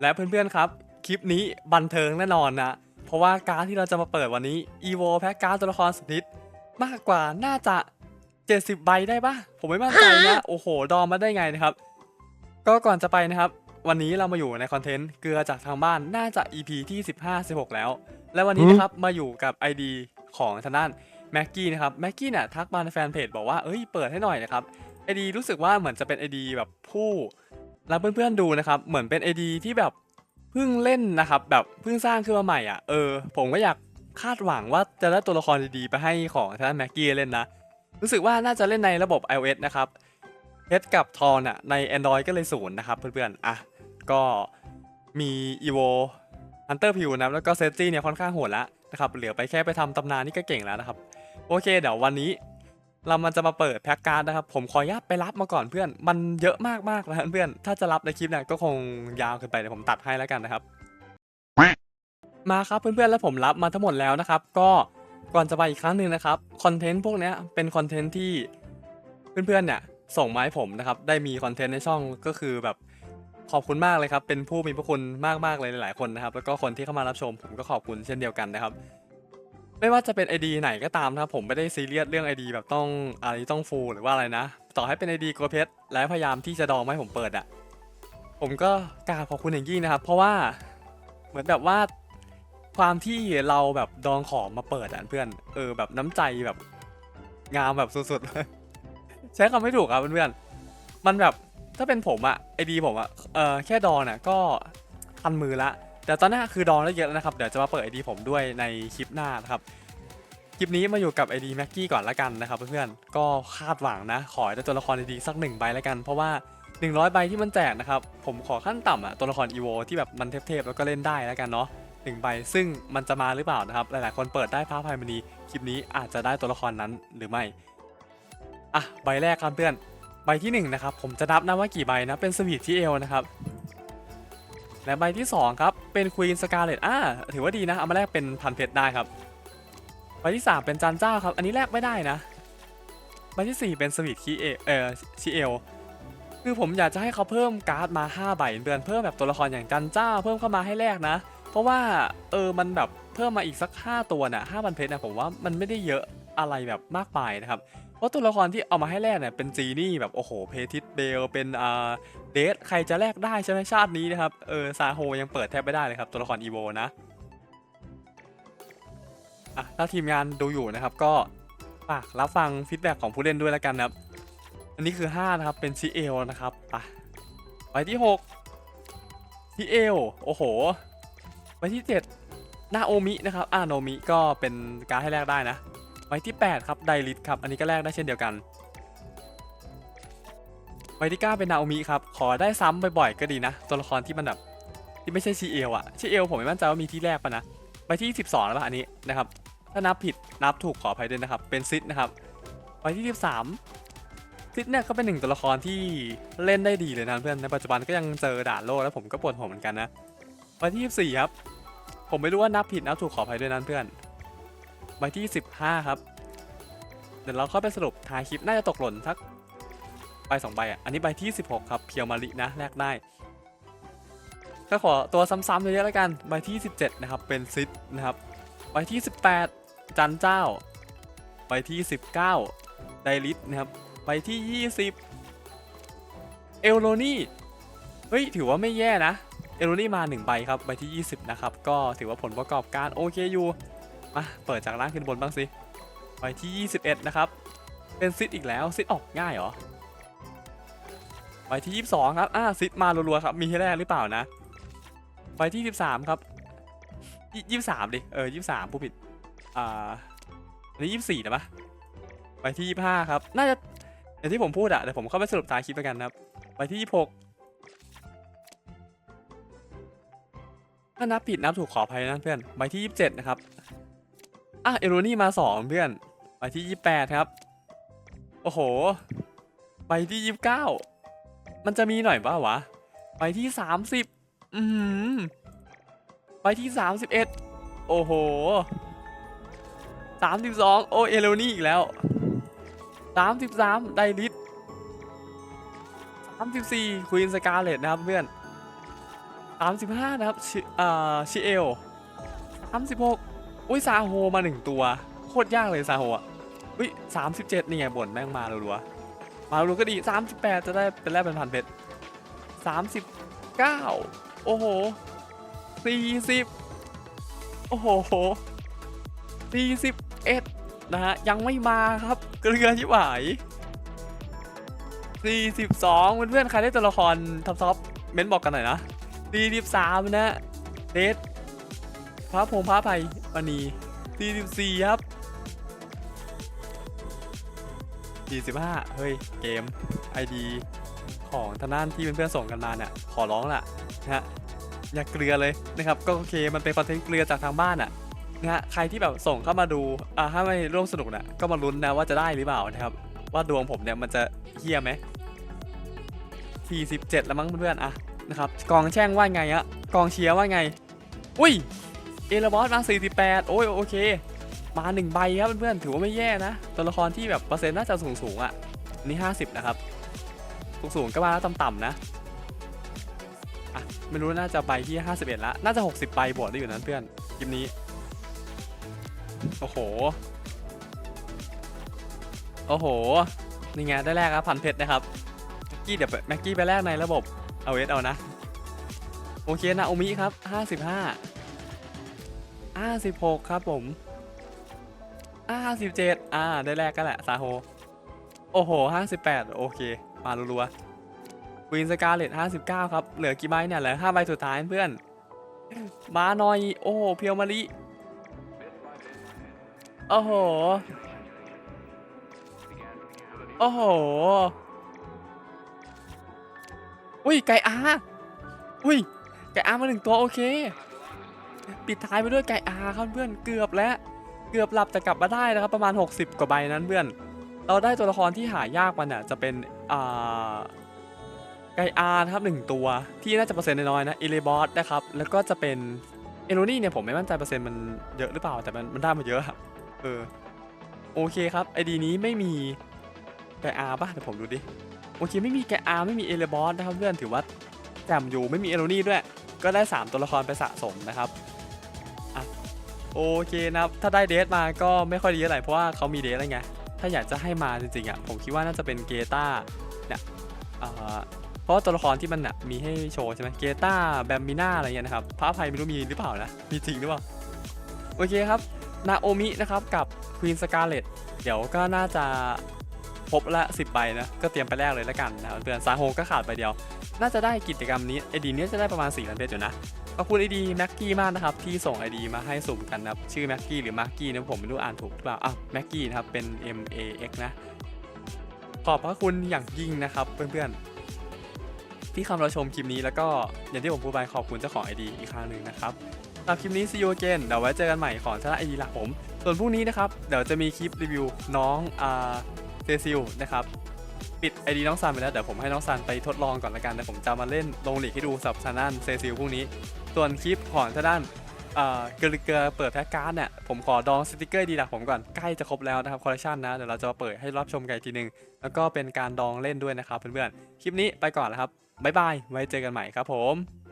และเพื่อนๆครับ คลิปนี้บันเทิงแน่นอนนะ เพราะว่าการดที่เราจะมาเปิดวันนี้ EVO แพ็กการ์ดตัวละครสุดฮิตมากกว่าน่าจะ 70 ใบได้ปะผมไม่มั่นใจนะโอ้โห ดอมมาได้ไงนะครับ ก็ก่อนจะไปนะครับ วันนี้เรามาอยู่ในคอนเทนต์เกลือจากทางบ้านน่าจะ EP ที่ 15 16 แล้ว และวันนี้นะครับมาอยู่กับ ID ของทางด้านแม็กกี้นะครับแม็กกี้เนี่ยทักมาในแฟนเพจบอกว่าเอ้ยเปิดให้หน่อยนะครับ ID รู้สึกว่าเหมือนจะเป็น ID แบบผู้ แล้วเพื่อนๆดูนะครับ เหมือนเป็น ID ที่แบบเพิ่งเล่นนะครับ แบบเพิ่งสร้างขึ้นมาใหม่อะเออ ผมก็อยากคาดหวังว่าจะได้ตัวละครดีๆ ไปให้ของทางด้านแม็กกี้เล่นนะ รู้สึกว่าน่าจะเล่นในระบบ iOS นะครับเฮดกับทอนอะใน Android ก็เลยศูนย์นะครับ เพื่อนๆอะก็มี EVO Hunter p i w นะครับแล้วก็เซตี้เนี่ยค่อนข้างโหดแล้วนะครับเหลือไปแค่ไปทำตำนานนี่ก็เก่งแล้วนะครับ โอเค เดี๋ยววันนี้ เรามันจะมาเปิดแพ็กการ์ดนะครับผมขออนุญาตไปรับมาก่อนเพื่อน มันเยอะมากๆนะเพื่อนถ้าจะรับในคลิปเนี่ยก็คงยาวเกินไปเดี๋ยวผมตัดให้แล้วกันนะครับ มาครับเพื่อนๆแล้วผมรับมาทั้งหมดแล้วนะครับ ก็ก่อนจะไปอีกครั้งหนึ่งนะครับคอนเทนต์พวกเนี้ยเป็นคอนเทนต์ที่เพื่อนๆเนี่ยส่งมาให้ผมนะครับได้มีคอนเทนต์ในช่องก็คือแบบขอบคุณมากเลยครับเป็นผู้มีพระคุณมากๆเลยหลายๆคนนะครับแล้วก็คนที่เข้ามารับชมผมก็ขอบคุณเช่นเดียวกันนะครับ ไม่ว่าจะเป็น ID ไหนก็ตามนะครับผมไม่ได้ซีเรียสเรื่อง ID แบบต้องอะไรต้องฟูลหรือว่าอะไรนะ ต่อให้เป็น ID กลัวเพชรและพยายามที่จะดองไม่ให้ผมเปิดอะ่ะผมก็กราบขอบคุณอย่างยิ่งนะครับ เพราะว่าเหมือนแบบว่าความที่เราแบบดองของมาเปิดอะเพื่อนเออแบบน้ำใจแบบงามแบบสุดๆใช้คำไม่ถูกครับเพื่อนๆมันแบบถ้าเป็นผมอะไอดีผมอะเออแค่ดองน่ะก็ทันมือละ แต่ตอนนี้คือดองได้เยอะแล้วนะครับ เดี๋ยวจะมาเปิด ID ผมด้วยในคลิปหน้านะครับ คลิปนี้มาอยู่กับ ID แม็กกี้ก่อนละกันนะครับเพื่อนๆ ก็คาดหวังนะ ขอได้ตัวละครดีๆสักหนึ่งใบละกัน เพราะว่า 100 ใบที่มันแจกนะครับ ผมขอขั้นต่ำอะตัวละคร EVO ที่แบบมันเทพๆแล้วก็เล่นได้แล้วกันเนาะหนึ่งใบ ซึ่งมันจะมาหรือเปล่านะครับ หลายๆ คนเปิดได้พระพายมณี คลิปนี้อาจจะได้ตัวละครนั้นหรือไม่ อะ ใบแรกครับเพื่อน ใบที่หนึ่งนะครับ ผมจะนับนะว่ากี่ใบนะ เป็นสวีทที่เอลนะครับ และใบที่ 2 ครับ เป็นควีนสกาเลตอ่าถือว่าดีนะ เอามาแลกเป็นพันเพชรได้ครับ ใบที่ 3 เป็นจันเจ้าครับ อันนี้แลกไม่ได้นะ ใบที่ 4 เป็นสวีทคีเอเออชีเอลคือผมอยากจะให้เขาเพิ่มการ์ดมา5ใบเดือนเพิ่มแบบตัวละครอย่างจันเจ้า เพิ่มเข้ามาให้แลกนะ เพราะว่าเออมันแบบเพิ่มมาอีกสัก 5 ตัวน่ะ5,000เพชรนะผมว่ามันไม่ได้เยอะอะไรแบบมากมายนะครับ เพราะตัวละครที่เอามาให้แลกเนี่ยเป็นจีนี่แบบโอ้โหเพทิสเบลเป็นอ่าเดทใครจะแลกได้ใช่ไหมชาตินี้นะครับเออซาโฮยังเปิดแทบไม่ได้เลยครับตัวละครอีโวนะอะถ้าทีมงานดูอยู่นะครับก็ฝากรับฟังฟีดแบ็กของผู้เล่นด้วยแล้วกันนะครับ อันนี้คือ 5 นะครับ เป็นซีเอลนะครับไปไปที่6ซีเอลโอ้โห ไปที่ 7 นาโอมินะครับอ่าโนมิก็เป็นการให้แลกได้นะ ใบที่ 8 ครับไดริสครับ อันนี้ก็แลกได้เช่นเดียวกันใบที่ 9 เป็นนาโอมิครับ ขอได้ซ้ำบ่อยๆก็ดีนะ ตัวละครที่มันแบบที่ไม่ใช่ชีเอลอะชีเอลผมไม่มั่นใจว่ามีที่แรกปะนะใบที่ 12 แล้วปะอันนี้นะครับ ถ้านับผิดนับถูกขออภัยด้วยนะครับ เป็นซิดนะครับใบที่ 13ซิดเนี่ยก็เป็นหนึ่งตัวละครที่เล่นได้ดีเลยนะเพื่อนในปัจจุบันก็ยังเจอด่านโลกแล้วผมก็ปวดหัวเหมือนกันนะใบที่ 24 ครับ ผมไม่รู้ว่านับผิดนับถูกขออภัยด้วยนะเพื่อน ใบที่ 15 ครับ เดี๋ยวเราเข้าไปสรุปท้ายคลิปน่าจะตกหล่นสักใบสองใบอะ อันนี้ใบที่ 16 ครับ เพียวมารินะแลกได้ ก็ขอตัวซ้ำๆเยอะๆแล้วกัน ใบที่ 17 นะครับ เป็นซิดนะครับ ใบที่ 18 จันเจ้า ใบที่ 19 ไดริสนะครับ ใบที่ 20 เอลโลนี่ เฮ้ย ถือว่าไม่แย่นะ เอลโลนี่มา 1 ใบครับ ใบที่ 20 นะครับ ก็ถือว่าผลประกอบการโอเคอยู่ มาเปิดจากล่างขึ้นบนบ้างสิ ไปที่ 21 นะครับ เป็นซิดอีกแล้วซิดออกง่ายเหรอ ไปที่ 22 ครับ อ่าซิดมารัวๆครับ มีให้แรกหรือเปล่านะ ไปที่ 13 ครับยี่23ดิ เออ23ผู้ผิด อ่า อันนี้24นะปะไปที่25ครับ น่าจะอย่างที่ผมพูดอะเดี๋ยวผมเข้าไปสรุปท้ายคลิปแล้วกันนะครับ ไปที่26ถ้านับผิดนับถูกขออภัยนะเพื่อนใบที่27นะครับ อะเอโรนี่มาสองเพื่อนไปที่ยี่แปดครับ โอ้โห ไปที่ยี่เก้ามันจะมีหน่อยป่าวะ ไปที่สามสิบอืมไปที่สามสิบเอ็ดโอ้โหสามสิบสองโอเอโรนี่อีกแล้วสามสิบสามไดริสสามสิบสี่ควีนสกาเลตนะครับเพื่อนสามสิบห้านะครับชิอ่าชิเอลสามสิบหก อุ้ยซาโฮมาหนึ่งตัว โคตรยากเลยซาโฮอะอุ้ยสามสิบเจ็ดนี่ไงบ่นแม่งมารัวๆมารัวก็ดีสามสิบแปดจะได้เป็นแรกเป็นพันเพชรสามสิบเก้าโอ้โหสี่สิบโอ้โหสี่สิบเอ็ดนะฮะยังไม่มาครับเกลือชิบหายสี่สิบสองเพื่อนๆใครได้ตัวละครท็อปท็อปเม้นบอกกันหน่อยนะสี่สิบสามนะเดท พระพงพระไพมณีสี่สิบสี่ครับสี่สิบห้าเฮ้ย เกม ID ของทางด้านที่เพื่อนๆส่งกันมาเนี่ย ขอร้องล่ะนะฮะอย่าเกลือเลยนะครับ ก็โอเค มันเป็นคอนเทนต์เกลือจากทางบ้านอะนะฮะใครที่แบบส่งเข้ามาดูอ่าถ้าไม่ร่วมสนุกนะก็มาลุ้นนะว่าจะได้หรือเปล่านะครับ ว่าดวงผมเนี่ยมันจะเฮี้ยไหม47 แล้วมั้งเพื่อนๆอะนะครับกองแช่งว่าไงอะกองเชียร์ว่าไง อุ้ย เอลบอสมา 48 โอ้ยโอเค มาหนึ่งใบครับเพื่อนๆ ถือว่าไม่แย่นะ ตัวละครที่แบบเปอร์เซ็นต์น่าจะสูงสูงๆอะอันนี่ 50 นะครับ สูงสูงก็มาแล้วต่ำๆนะ อะ ไม่รู้น่าจะใบที่ 51 ละ น่าจะ 60 ใบบวกได้อยู่นั้นเพื่อนคลิปนี้ โอ้โห โอ้โห นี่ไงได้แรกครับพันเพชรนะครับ แม็กกี้เดี๋ยวแม็กกี้ไปแรกในระบบ เอาเวสเอานะ โอเคนะโอมิครับ 55 56ครับผม57อ่า ได้แรกก็แหละซาโฮ โอ้โห58โอเค มารัวๆวินสกาเลต59ครับ เหลือกี่ใบเนี่ย เหลือ5ใบสุดท้ายเพื่อน มาหน่อย โอ้โห เพียวมาริโอ้โห โอ้โห อุ้ย ไก่อาอุ้ย ไก่อามาหนึ่งตัว โอเค ปิดท้ายไปด้วยไก่อาครับเพื่อนเกือบแล้วเกือบหลับแต่กลับมาได้นะครับประมาณ 60 กว่าใบนั้นเพื่อน เราได้ตัวละครที่หายากมันเนี่ยจะเป็นอ่าไก่อาครับหนึ่งตัวที่น่าจะเปอร์เซ็นต์น้อยๆนะเอเลบอสนะครับแล้วก็จะเป็นเอโรนี่เนี่ยผมไม่มั่นใจเปอร์เซ็นต์มันเยอะหรือเปล่าแต่มันมันได้มาเยอะอะเออโอเคครับไอดีนี้ไม่มีไก่อาป่ะเดี๋ยวผมดูดิโอเคไม่มีแกอาร์ไม่มีเอเลบอสนะครับเพื่อนถือว่าแจมอยู่ไม่มีเอโรนี่ด้วย ก็ได้ 3 ตัวละครไปสะสมนะครับ โอเคนะครับ ถ้าได้เดทมาก็ไม่ค่อยดีเท่าไหร่เพราะว่าเขามีเดทอะไรไง ถ้าอยากจะให้มาจริงๆอะผมคิดว่าน่าจะเป็นเกตาเนี่ยเพราะว่าตัวละครที่มันน่ะมีให้โชว์ใช่ไหมเกตาแบมบิน่าอะไรเงี้ยนะครับพระภัยไม่รู้มีหรือเปล่านะ มีจริงหรือเปล่า โอเคครับ นาโอมินะครับกับควีนสกาเลตเดี๋ยวก็น่าจะ ครบละ 10ใบนะ ก็เตรียมไปแรกเลยล้วกันนะเตือนซาโฮก็ขาดไปเดียว น่าจะได้กิจกรรมนี้ไอดีนี้จะได้ประมาณ4ล้านเพชรอยู่นะขอบคุณไอดีแม็กกี้มากนะครับที่ส่งไอดีมาให้สุ่มกันนะครับชื่อแม็กกี้หรือมาร์กี้นะผมไม่รู้อ่านถูกหรือเปล่าอ้าวแม็กกี้นะครับเป็น M A X นะขอบพระคุณอย่างยิ่งนะครับเพื่อนๆที่คำเราชมคลิปนี้แล้วก็อย่างที่ผมพูดไปขอบคุณเจ้าของไอดีอีกครั้งหนึ่งนะครับสำหรับคลิปนี้ see you again เดี๋ยวไว้เจอกันใหม่ของชนะไอดีหลักผม ส่วนพรุ่งนี้นะครับ เดี๋ยวจะมีคลิปรีวิวน้องอ่า เซซิลนะครับปิดไอดีน้องซันไปแล้วเดี๋ยวผมให้น้องซันไปทดลองก่อนละกันเดี๋ยวผมจะมาเล่นลงหลีกให้ดูสับซานันเซซิลพรุ่งนี้ ส่วนคลิปของทางด้านเอ่อเกลือเกลือเปิดแพ็กการ์ดเนี่ยผมขอดองสติกเกอร์ดีหลักผมก่อนใกล้จะครบแล้วนะครับคอลเลคชันนะเดี๋ยวเราจะเปิดให้รับชมกันทีหนึง แล้วก็เป็นการดองเล่นด้วยนะครับเพื่อนๆคลิปนี้ไปก่อนแล้วครับบ๊ายบายไว้เจอกันใหม่ครับผม